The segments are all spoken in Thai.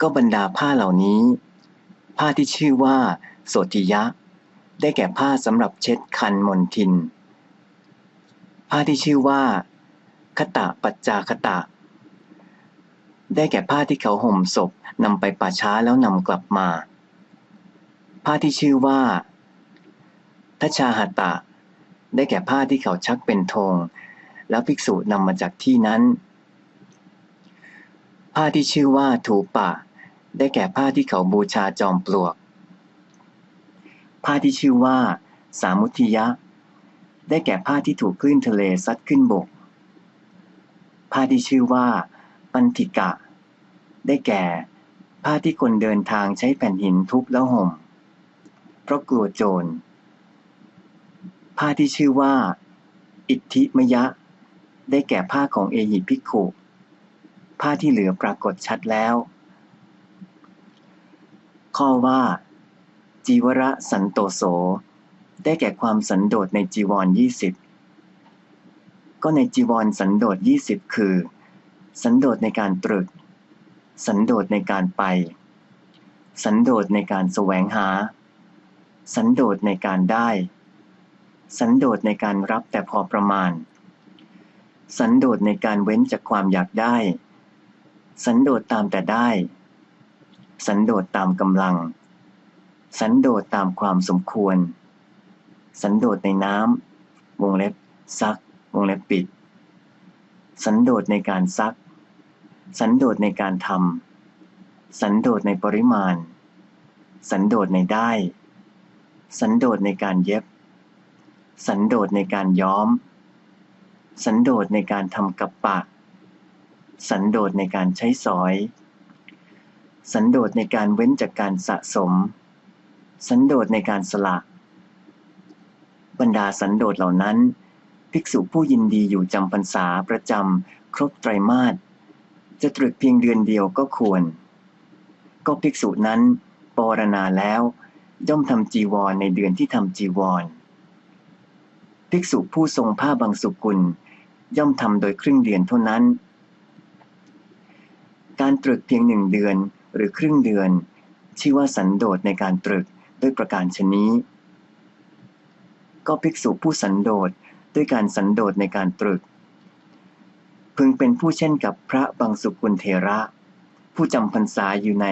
ก็บรรดาผ้าเหล่านี้ ผ้าที่ชื่อว่า โสติยะ ได้แก่ผ้าสำหรับเช็ดคันมนทิน ผ้าที่ชื่อว่า คตะปัจจาคตะ ได้แก่ผ้าที่เขาห่มศพนำไปป่าช้าแล้วนำกลับมา ผ้าที่ชื่อว่าทัชชาหตะ ได้แก่ผ้าที่เขาชักเป็นธงแล้วภิกษุนำมาจากที่นั้น ผ้าที่ชื่อว่าถูปะ ได้แก่ผ้าที่เขาบูชาจอมปลวก ผ้าที่ชื่อว่า สามุทิยะ ได้แก่ผ้าที่ถูกคลื่นทะเลซัดขึ้นบก ผ้าที่ชื่อว่า ปันติกะ ได้แก่ ผ้าที่คนเดินทางใช้แผ่นหินทุบแล้วห่ม เพราะกลัวโจร ผ้าที่ชื่อว่า อิทธิมยะ ได้แก่ผ้าของเอหิภิกขุผ้าที่เหลือปรากฏชัดแล้ว ข้อว่า จีวระสันโตโส ได้แก่ความสันโดษในจีวรยี่สิบก็ในจีวรสันโดษยี่สิบคือ สันโดษในการตรึก สันโดษในการไป สันโดษในการแสวงหา สันโดษในการได้ สันโดษในการรับแต่พอประมาณ สันโดษในการเว้นจากความอยากได้ สันโดษตามแต่ได้ สันโดษตามกำลัง สันโดษตามความสมควร สันโดษในน้ำวงเล็บซัก วงเล็บปิด สันโดษในการซัก สันโดษในการทำสันโดษในปริมาณ สันโดษในได้ สันโดษในการเย็บ สันโดษในการย้อม สันโดษในการทำกับปะสันโดษในการใช้สอย สันโดษในการเว้นจากการสะสม สันโดษในการสละ บรรดาสันโดษเหล่านั้น ภิกษุผู้ยินดีอยู่จำพรรษาประจำครบไตรมาสจะตรึกเพียงเดือนเดียวก็ควร ก็ภิกษุนั้นปรณาแล้วย่อมทำจีวรในเดือนที่ทำจีวร ภิกษุผู้ทรงผ้าบางสุกุล ย่อมทำโดยครึ่งเดือนเท่านั้น การตรึกเพียงหนึ่งเดือน หรือครึ่งเดือน ชื่อว่าสันโดษในการตรึกด้วยประการชนี้ ก็ภิกษุผู้สันโดษด้วยการสันโดษในการตรึก พึงเป็นผู้เช่นกับพระบางสุกุลเทระ ผู้จำพรรษาอยู่ใน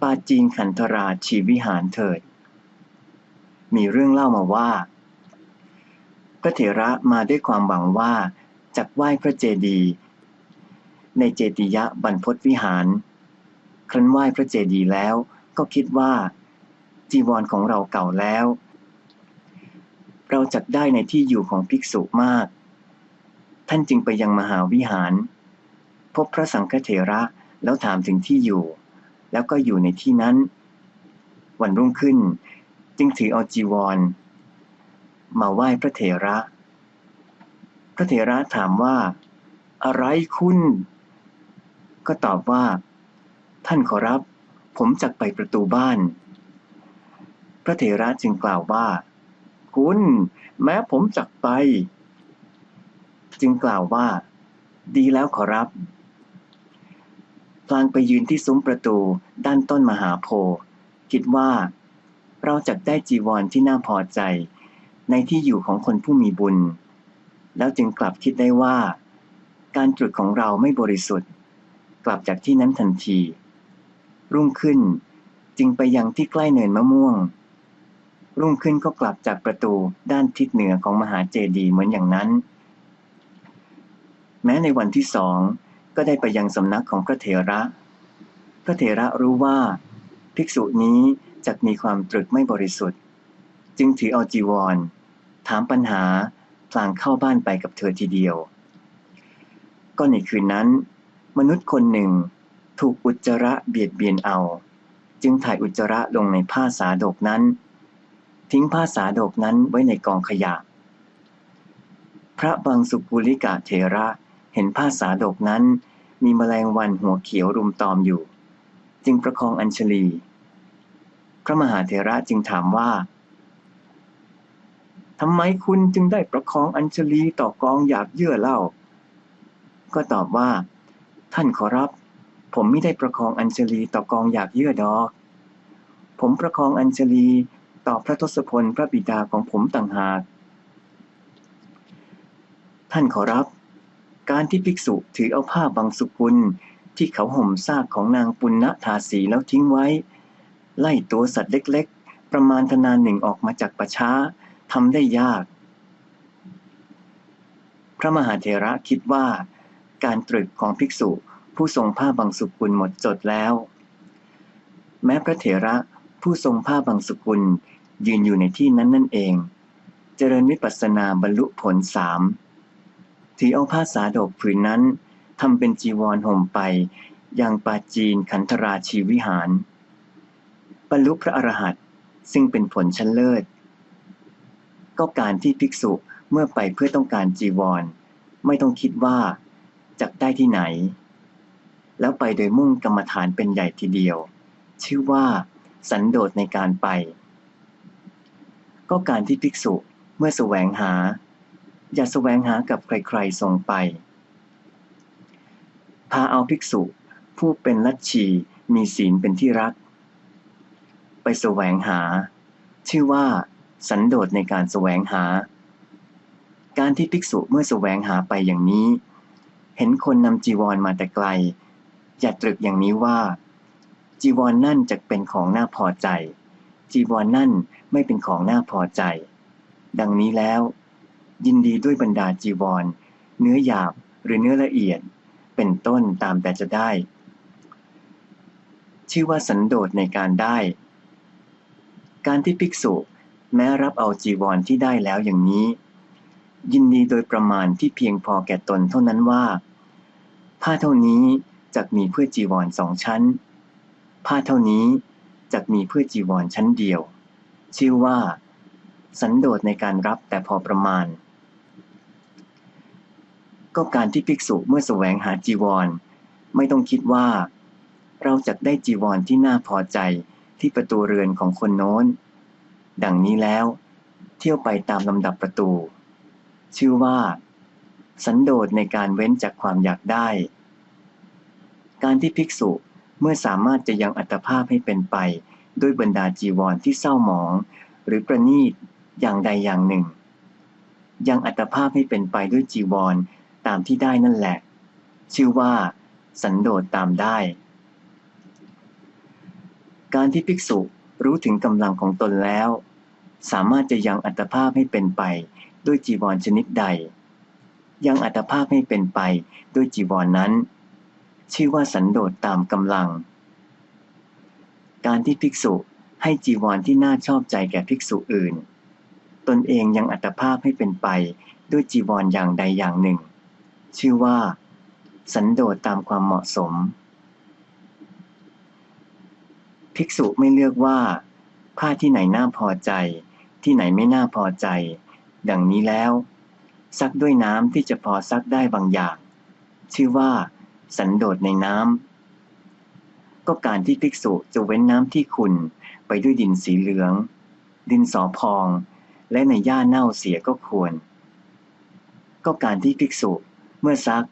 ปาจีนขันธราชีวิหารเถิด มีเรื่องเล่ามาว่า พระเถระมาด้วยความหวังว่าจะไหว้พระเจดีย์ในเจติยะบรรพตวิหาร ครั้นไหว้พระเจดีย์แล้วก็คิดว่า จีวรของเราเก่าแล้ว เราจักได้ในที่อยู่ของภิกษุมาก ท่านจึงไปยังมหาวิหาร พบพระสังฆเถระแล้วถามถึงที่อยู่ แล้วก็อยู่ในที่นั้น วันรุ่งขึ้น จึงถือเอาจีวร มาไหว้พระเถระ พระเถระถามว่า อะไรคุณ ก็ตอบว่า ท่านขอรับ ผมจักไปประตูบ้าน พระเถระจึงกล่าวว่า คุณ แม้ผมจักไป จึงกล่าวว่า ดีแล้วขอรับพลางไปยืนที่ซุ้มประตูด้านต้นมหาโพธิ์คิดว่า เราจักได้จีวรที่น่าพอใจ ในที่อยู่ของคนผู้มีบุญ แล้วจึงกลับคิดได้ว่า การตรึกของเราไม่บริสุทธิ์ กลับจากที่นั้นทันที รุ่งขึ้น จึงไปยังที่ใกล้เนินมะม่วง รุ่งขึ้นก็กลับจากประตูด้านทิศเหนือของมหาเจดีย์เหมือนอย่างนั้น แม้ในวันที่สองก็ได้ไปยังสำนักของพระเถระ พระเถระรู้ว่า ภิกษุนี้จะมีความตรึกไม่บริสุทธิ์ จึงถือเอาจีวร ถามปัญหาพลางเข้าบ้านไปกับเธอทีเดียว ก็ในคืนนั้น มนุษย์คนหนึ่ง ถูกอุจจาระเบียดเบียนเอา จึงถ่ายอุจจาระลงในผ้าสาดกนั้น ทิ้งผ้าสาดกนั้นไว้ในกองขยะ พระบางสุกุลิกาเถระเห็นผ้าสาดกนั้น มีแมลงวันหัวเขียวรุมตอมอยู่ จึงประคองอัญชลี พระมหาเถระจึงถามว่าทำไมคุณจึงได้ประคองอัญชลีต่อกองอยากเยื่อเล่า ก็ตอบว่า ท่านขอรับ ผมไม่ได้ประคองอัญชลีต่อกองอยากเยื่อดอก ผมประคองอัญชลีต่อพระทศพลพระบิดาของผมต่างหาก ท่านขอรับ การที่ภิกษุถือเอาผ้าบางสุกุลที่เขาห่มซากของนางปุณณทาสีแล้วทิ้งไว้ ไล่ตัวสัตว์เล็กๆ ประมาณธนานหนึ่งออกมาจากประช้าทำได้ยาก พระมหาเถระคิดว่า การตรึกของภิกษุ ผู้ทรงผ้าบางสุกุลหมดจดแล้ว แม้พระเถระผู้ทรงผ้าบางสุกุลยืนอยู่ในที่นั้นนั่นเอง เจริญวิปัสสนาบรรลุผลสามถือเอาผ้าสาดกผืนนั้นทำเป็นจีวรห่มไปยังปาจีนขันธราชีวิหาร บรรลุพระอรหันต์ซึ่งเป็นผลชั้นเลิศ ก็การที่ภิกษุเมื่อไปเพื่อต้องการจีวร ไม่ต้องคิดว่าจะได้ที่ไหน แล้วไปโดยมุ่งกรรมฐานเป็นใหญ่ทีเดียว ชื่อว่า สันโดษในการไป ก็การที่ภิกษุเมื่อแสวงหา อย่าแสวงหากับใครๆส่งไป พาเอาภิกษุผู้เป็นลัทธีมีศีลเป็นที่รัก ไปแสวงหา ชื่อว่า สันโดษในการแสวงหา การที่ภิกษุเมื่อแสวงหาไปอย่างนี้ เห็นคนนำจีวรมาแต่ไกล อย่าตรึกอย่างนี้ว่า จีวรนนั่นจะเป็นของน่าพอใจ จีวรนนั่นไม่เป็นของน่าพอใจ ดังนี้แล้ว ยินดีด้วยบรรดาจีวร เนื้อหยาบหรือเนื้อละเอียด เป็นต้นตามแต่จะได้ ชื่อว่าสันโดษในการได้ การที่ภิกษุแม้รับเอาจีวรที่ได้แล้วอย่างนี้ ยินดีโดยประมาณที่เพียงพอแก่ตนเท่านั้นว่า ผ้าเท่านี้ จะมีเพื่อจีวรสองชั้น ผ้าเท่านี้จะมีเพื่อจีวรชั้นเดียว ชื่อว่า สันโดษในการรับแต่พอประมาณ ก็การที่ภิกษุเมื่อแสวงหาจีวร ไม่ต้องคิดว่า เราจะได้จีวรที่น่าพอใจที่ประตูเรือนของคนโน้น ดังนี้แล้ว เที่ยวไปตามลำดับประตู ชื่อว่า สันโดษในการเว้นจากความอยากได้ การที่ภิกษุเมื่อสามารถจะยังอัตภาพให้เป็นไป ด้วยบรรดาจีวรที่เศร้าหมอง หรือประนีตอย่างใดอย่างหนึ่ง ยังอัตภาพให้เป็นไปด้วยจีวรตามที่ได้นั่นแหละ ชื่อว่า สันโดษตามได้ การที่ภิกษุรู้ถึงกำลังของตนแล้ว สามารถจะยังอัตภาพให้เป็นไปด้วยจีวรชนิดใด ยังอัตภาพให้เป็นไปด้วยจีวรนนั้น ชื่อว่าสันโดษตามกำลัง การที่ภิกษุให้จีวรที่น่าชอบใจแก่ภิกษุอื่น ตนเองยังอัตภาพให้เป็นไปด้วยจีวรอย่างใดอย่างหนึ่ง ชื่อว่า สันโดษตามความเหมาะสม ภิกษุไม่เลือกว่า ผ้าที่ไหนน่าพอใจ ที่ไหนไม่น่าพอใจ ดังนี้แล้ว ซักด้วยน้ำที่จะพอซักได้บางอย่าง ชื่อว่า สันโดษในน้ำก็การที่ภิกษุจะเว้นน้ำที่ขุ่นไปด้วยดินสีเหลือง ดินสอพอง และในหญ้าเน่าเสียก็ควร ก็การที่ภิกษุเมื่อซัก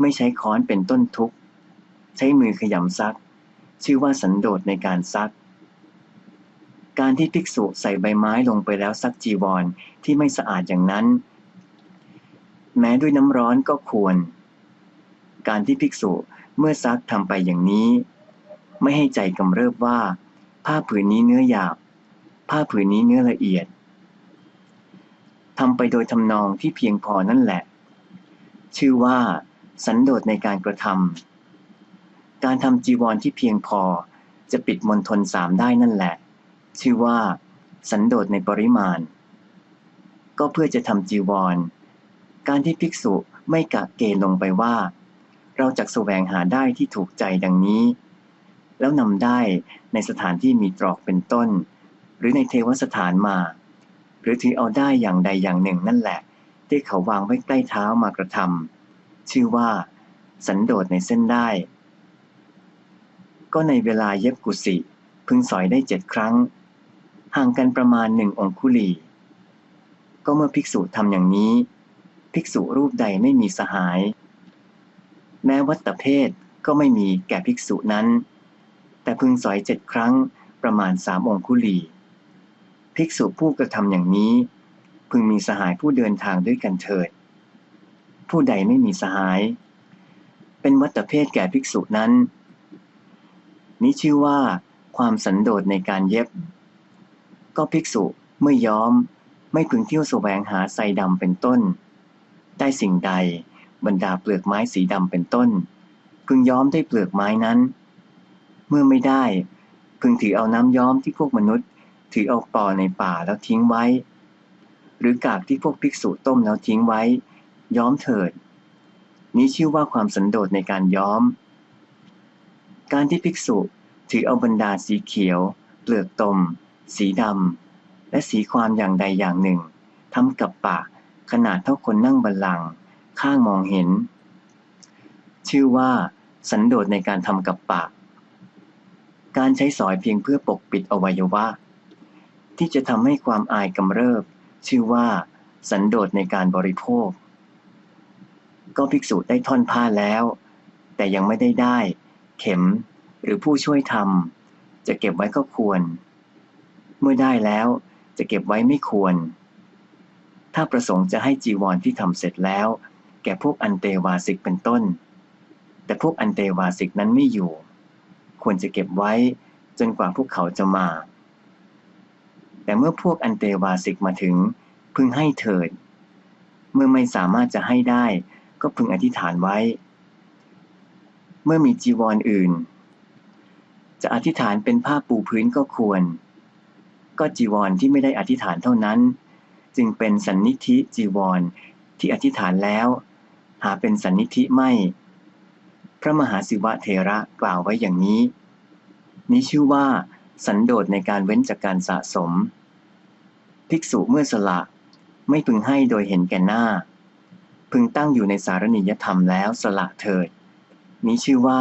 ไม่ใช้ค้อนเป็นต้นทุกข์ใช้มือขยำซัก ชื่อว่าสันโดษในการซัก การที่ภิกษุใส่ใบไม้ลงไปแล้วซักจีวรที่ไม่สะอาดอย่างนั้น แม้ด้วยน้ำร้อนก็ควร การที่ภิกษุเมื่อซักทำไปอย่างนี้ ไม่ให้ใจกำเริบว่า ผ้าผืนนี้เนื้อหยาบ ผ้าผืนนี้เนื้อละเอียดทำไปโดยทำนองที่เพียงพอนั่นแหละ ชื่อว่า สันโดษในการกระทำการทำจีวรที่เพียงพอจะปิดมนทนสามได้นั่นแหละ ชื่อว่า สันโดษในปริมาณ ก็เพื่อจะทำจีวร การที่ภิกษุไม่กะเกณฑ์ลงไปว่า เราจะแสวงหาได้ที่ถูกใจดังนี้ แล้วนำได้ในสถานที่มีตรอกเป็นต้น หรือในเทวสถานมา หรือถือเอาได้อย่างใดอย่างหนึ่งนั่นแหละ ที่เขาวางไว้ใกล้เท้ามากระทำชื่อว่า สันโดษในเส้นได้ ก็ในเวลาเย็บกุศิพึงสอยได้เจ็ดครั้ง ห่างกันประมาณหนึ่งองคุลี ก็เมื่อภิกษุทำอย่างนี้ ภิกษุรูปใดไม่มีสหาย แม้วัตเพศก็ไม่มีแก่ภิกษุนั้น แต่พึงสอยเจ็ดครั้งประมาณสามองคุลี ภิกษุผู้กระทำอย่างนี้ พึงมีสหายผู้เดินทางด้วยกันเถิด ผู้ใดไม่มีสหาย เป็นวัตเพศแก่ภิกษุนั้น นี้ชื่อว่าความสันโดษในการเย็บ ก็ภิกษุเมื่อย้อมไม่พึงเที่ยวแสวงหาไซดำเป็นต้น ได้สิ่งใด บรรดาเปลือกไม้สีดำเป็นต้น พึงย้อมได้เปลือกไม้นั้น เมื่อไม่ได้ พึงถือเอาน้ำย้อมที่พวกมนุษย์ ถือเอาปอในป่าแล้วทิ้งไว้ หรือกากที่พวกภิกษุต้มแล้วทิ้งไว้ ย้อมเถิด นี้ชื่อว่าความสันโดษในการย้อม การที่ภิกษุถือเอาบรรดาสีเขียว เปลือกตม สีดำและสีความอย่างใดอย่างหนึ่งทำกับปะขนาดเท่าคนนั่งบัลลังก์ ข้างมองเห็น ชื่อว่า สันโดษในการทำกับปาก การใช้สอยเพียงเพื่อปกปิดอวัยวะ ที่จะทำให้ความอายกำเริบ ชื่อว่า สันโดษในการบริโภค ก็ภิกษุได้ท่อนผ้าแล้ว แต่ยังไม่ได้ได้ เข็มหรือผู้ช่วยทำจะเก็บไว้ก็ควร เมื่อได้แล้วจะเก็บไว้ไม่ควร ถ้าประสงค์จะให้จีวรที่ทำเสร็จแล้ว แก่พวกอันเตวาสิกเป็นต้น แต่พวกอันเตวาสิกนั้นไม่อยู่ ควรจะเก็บไว้จนกว่าพวกเขาจะมา แต่เมื่อพวกอันเตวาสิกมาถึง พึงให้เถิด เมื่อไม่สามารถจะให้ได้ ก็พึงอธิษฐานไว้ เมื่อมีจีวรออื่น จะอธิษฐานเป็นผ้าปูพื้นก็ควร ก็จีวรที่ไม่ได้อธิษฐานเท่านั้น จึงเป็นสันนิธิจีวรที่อธิษฐานแล้ว หาเป็นสันนิธิไม่ พระมหาศิวะเทระกล่าวไว้อย่างนี้ นี้ชื่อว่า สันโดษในการเว้นจากการสะสม ภิกษุเมื่อสละไม่พึงให้โดยเห็นแก่หน้า พึงตั้งอยู่ในสารนิยธรรมแล้วสละเถิด นี้ชื่อว่า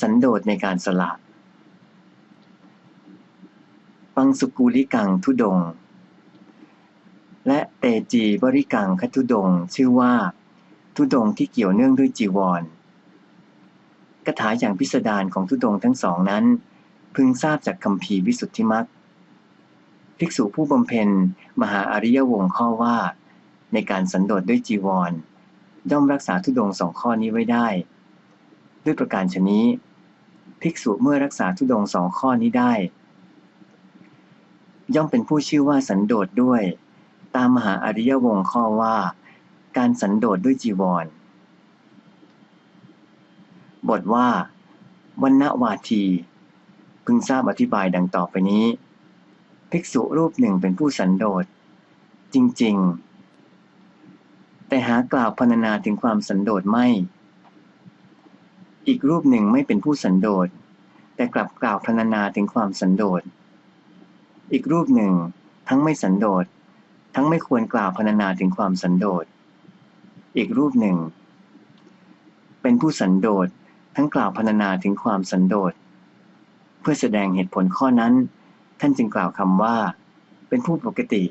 สันโดษในการสละปังสุกูลิกังทุดง และเตจีบริกังคทุดง ชื่อว่า ทุดงที่เกี่ยวเนื่องด้วยจีวรคาถาอย่างพิสดารของทุดงทั้งสองนั้น พึงทราบจากคำพีวิสุทธิมักภิกษุผู้บำเพ็ญมหาอริยวงข้อว่า ในการสันโดษด้วยจีวรย่อมรักษาทุดงสองข้อนี้ไว้ได้ ด้วยประการชนี้ ภิกษุเมื่อรักษาทุดงสองข้อนี้ได้ ย่อมเป็นผู้ชื่อว่าสันโดษด้วย ตามมหาอริยวงข้อว่า การสันโดษด้วยจีวร บทว่าวันณวาที พึงทราบอธิบายดังต่อไปนี้ ภิกษุรูปหนึ่งเป็นผู้สันโดษ จริง ๆ แต่หากล่าวพรรณนาถึงความสันโดษไม่ อีกรูปหนึ่งไม่เป็นผู้สันโดษ แต่กลับกล่าวพรรณนาถึงความสันโดษ อีกรูปหนึ่งทั้งไม่สันโดษ ทั้งไม่ควรกล่าวพรรณนาถึงความสันโดษ อีกรูปหนึ่ง เป็นผู้สันโดษทั้งกล่าวพรรณนาถึงความสันโดษเพื่อแสดงเหตุผลข้อนั้น ท่านจึงกล่าวคำว่า เป็นผู้ปกติ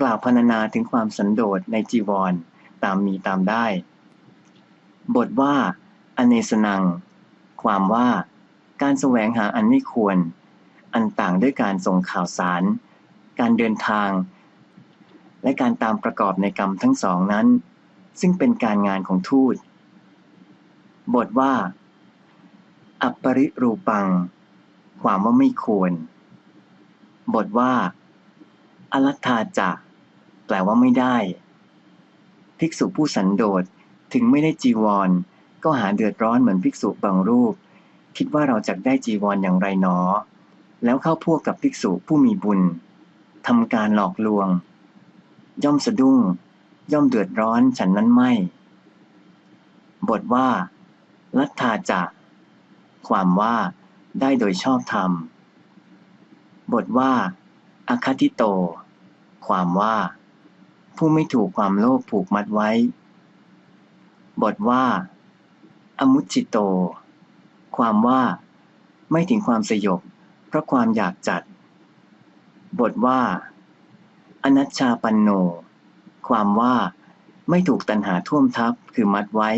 กล่าวพรรณนาถึงความสันโดษในจีวรตามมีตามได้ บทว่า อเนสนัง ความว่า การแสวงหาอันไม่ควร อันต่างด้วยการส่งข่าวสาร การเดินทาง และการตามประกอบในกรรมทั้งสองนั้น ซึ่งเป็นการงานของทูต บทว่า อัปปริรูปัง ความว่าไม่ควร บทว่า อลัทธาจะแปลว่าไม่ได้ ภิกษุผู้สันโดษถึงไม่ได้จีวร ก็หาเดือดร้อนเหมือนภิกษุบางรูป คิดว่าเราจะได้จีวรออย่างไรหนอ แล้วเข้าพวกกับภิกษุผู้มีบุญทำการหลอกลวง ย่อมสะดุ้ง ย่อมเดือดร้อนฉันนั้นไม่ บทว่า ลัทธาจะความว่าได้โดยชอบธรรม บทว่าอคติโต ความว่า ผู้ไม่ถูกความโลภผูกมัดไว้ บทว่า อมุจิโต ความว่า ไม่ถึงความสยบเพราะความอยากจัด บทว่า อนัชชาปันโน ความว่าไม่ถูกตัณหาท่วมทับคือมัดไว้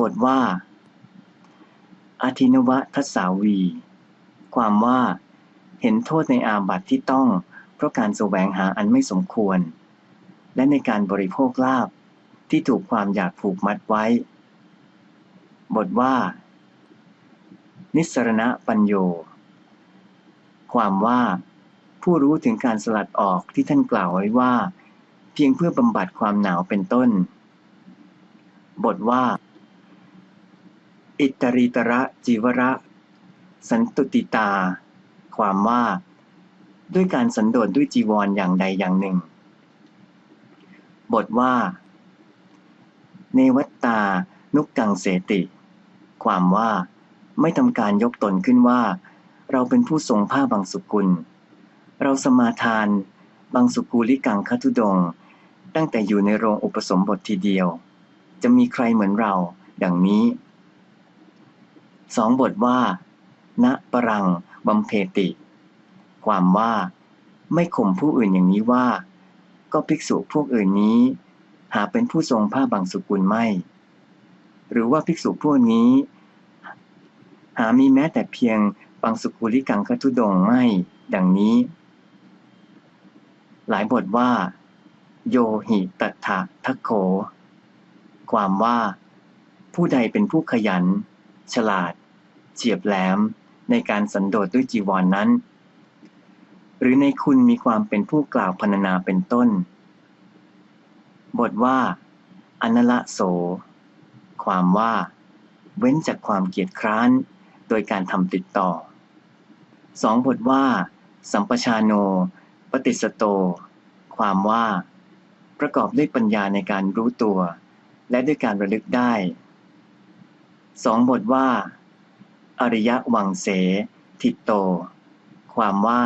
บทว่าอาทินวะทัสสาวี ความว่า เห็นโทษในอาบัติที่ต้อง เพราะการแสวงหาอันไม่สมควร และในการบริโภคลาบที่ถูกความอยากผูกมัดไว้ บทว่า นิสรณะปัญโย ความว่า ผู้รู้ถึงการสลัดออกที่ท่านกล่าวไว้ว่า เพียงเพื่อบำบัดความหนาวเป็นต้น บทว่า อิตริตระจิวระ สันตุติตา ความว่า ด้วยการสันโดษด้วยจีวรออย่างใดอย่างหนึ่ง บทว่า เนวัตตานุกกังเสติ ความว่า ไม่ทำการยกตนขึ้นว่า เราเป็นผู้ทรงผ้าบางสุกุล เราสมาทาน บางสุกูลิกังคทุดง ตั้งแต่อยู่ในโรงอุปสมบททีเดียว จะมีใครเหมือนเราดังนี้สองบทว่า ณปรังบัมเพติ ความว่า ไม่ข่มผู้อื่นอย่างนี้ว่า ก็ภิกษุพวกอื่นนี้ หาเป็นผู้ทรงผ้าบางสุกุลไม่ หรือว่าภิกษุพวกนี้ หามีแม้แต่เพียงบางสุกุลิกังคทุดงไม่ ดังนี้ หลายบทว่า โยหิตัถะทัคโข ความว่า ผู้ใดเป็นผู้ขยัน ฉลาด เฉียบแหลมในการสันโดษด้วยจีวรนนั้น หรือในคุณมีความเป็นผู้กล่าวพรรณนาเป็นต้น บทว่า อนละโส ความว่า เว้นจากความเกียจคร้านโดยการทำติดต่อสองบทว่า สัมปชาโน ปฏิสโต ความว่า ประกอบด้วยปัญญาในการรู้ตัว และด้วยการระลึกได้สองบทว่า อริยวังเส ทิตโต ความว่า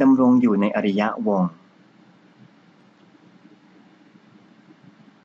ดำรงอยู่ในอริยวงศ์